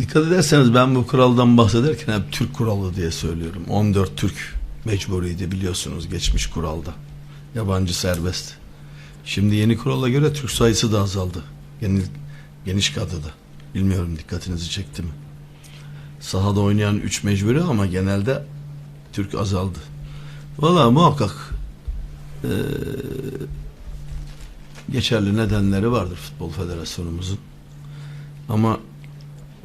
Dikkat ederseniz ben bu kuraldan bahsederken hep Türk kuralı diye söylüyorum. 14 Türk mecburiydi biliyorsunuz geçmiş kuralda. Yabancı serbest. Şimdi yeni kurala göre Türk sayısı da azaldı. Geniş, geniş kadroda. Bilmiyorum dikkatinizi çekti mi? Sahada oynayan 3 mecburi ama genelde Türk azaldı. Valla muhakkak eee, geçerli nedenleri vardır Futbol Federasyonumuzun. Ama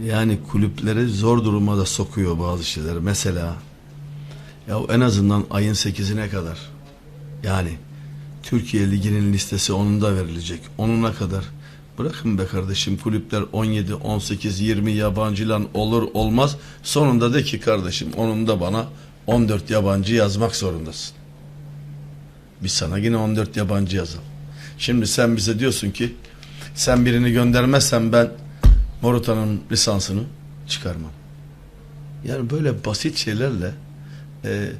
yani kulüpleri zor duruma da sokuyor bazı şeyler. Mesela ya en azından ayın 8'ine kadar yani Türkiye Ligi'nin listesi onun da verilecek. Onuna kadar bırakın be kardeşim kulüpler 17, 18, 20 yabancıyla olur olmaz. Sonunda de ki kardeşim onun da bana 14 yabancı yazmak zorundasın. Biz sana yine 14 yabancı yazalım. Şimdi sen bize diyorsun ki sen birini göndermezsen ben Morutan'ın lisansını çıkarmam. Yani böyle basit şeylerle e, e,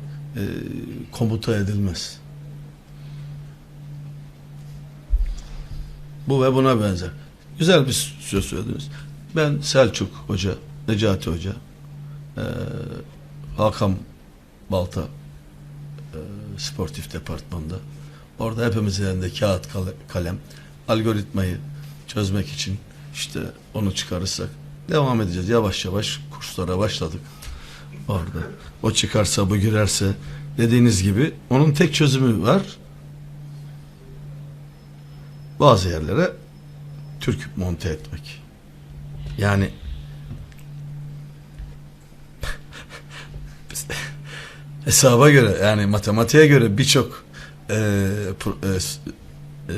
komuta edilmez. Bu ve buna benzer. Güzel bir söz söylediniz. Ben Selçuk Hoca, Necati Hoca, e, Hakan Balta e, sportif departmanda. Orada hepimizin elinde kağıt kale- kalem, algoritmayı çözmek için işte onu çıkarırsak devam edeceğiz. Yavaş yavaş kurslara başladık orada. O çıkarsa bu girerse dediğiniz gibi onun tek çözümü var. Bazı yerlere Türk monte etmek. Yani hesaba göre yani matematiğe göre birçok e, e,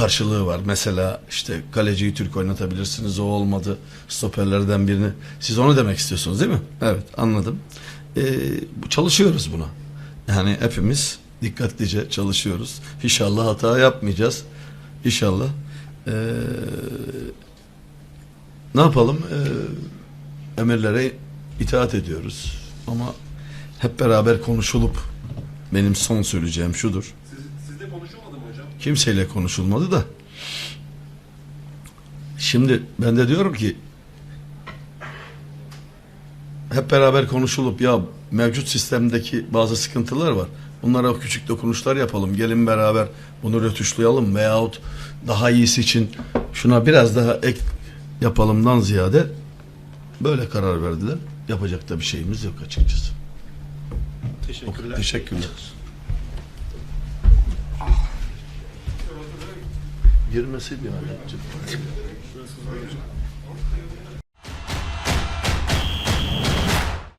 karşılığı var. Mesela işte kaleciyi Türk oynatabilirsiniz o olmadı. Stoperlerden birini. Siz onu demek istiyorsunuz değil mi? Evet anladım. E, bu- çalışıyoruz buna. Yani hepimiz dikkatlice çalışıyoruz. İnşallah hata yapmayacağız. İnşallah. E, ne yapalım? E, emirlere itaat ediyoruz. Ama hep beraber konuşulup benim son söyleyeceğim şudur. Siz, Kimseyle konuşulmadı da. Şimdi ben de diyorum ki hep beraber konuşulup ya mevcut sistemdeki bazı sıkıntılar var. Bunlara küçük dokunuşlar yapalım. Gelin beraber bunu rötuşlayalım veyahut daha iyisi için şuna biraz daha ek yapalımdan ziyade böyle karar verdiler. Yapacak da bir şeyimiz yok açıkçası. Teşekkürler. Teşekkürler. girmesi bir alettir.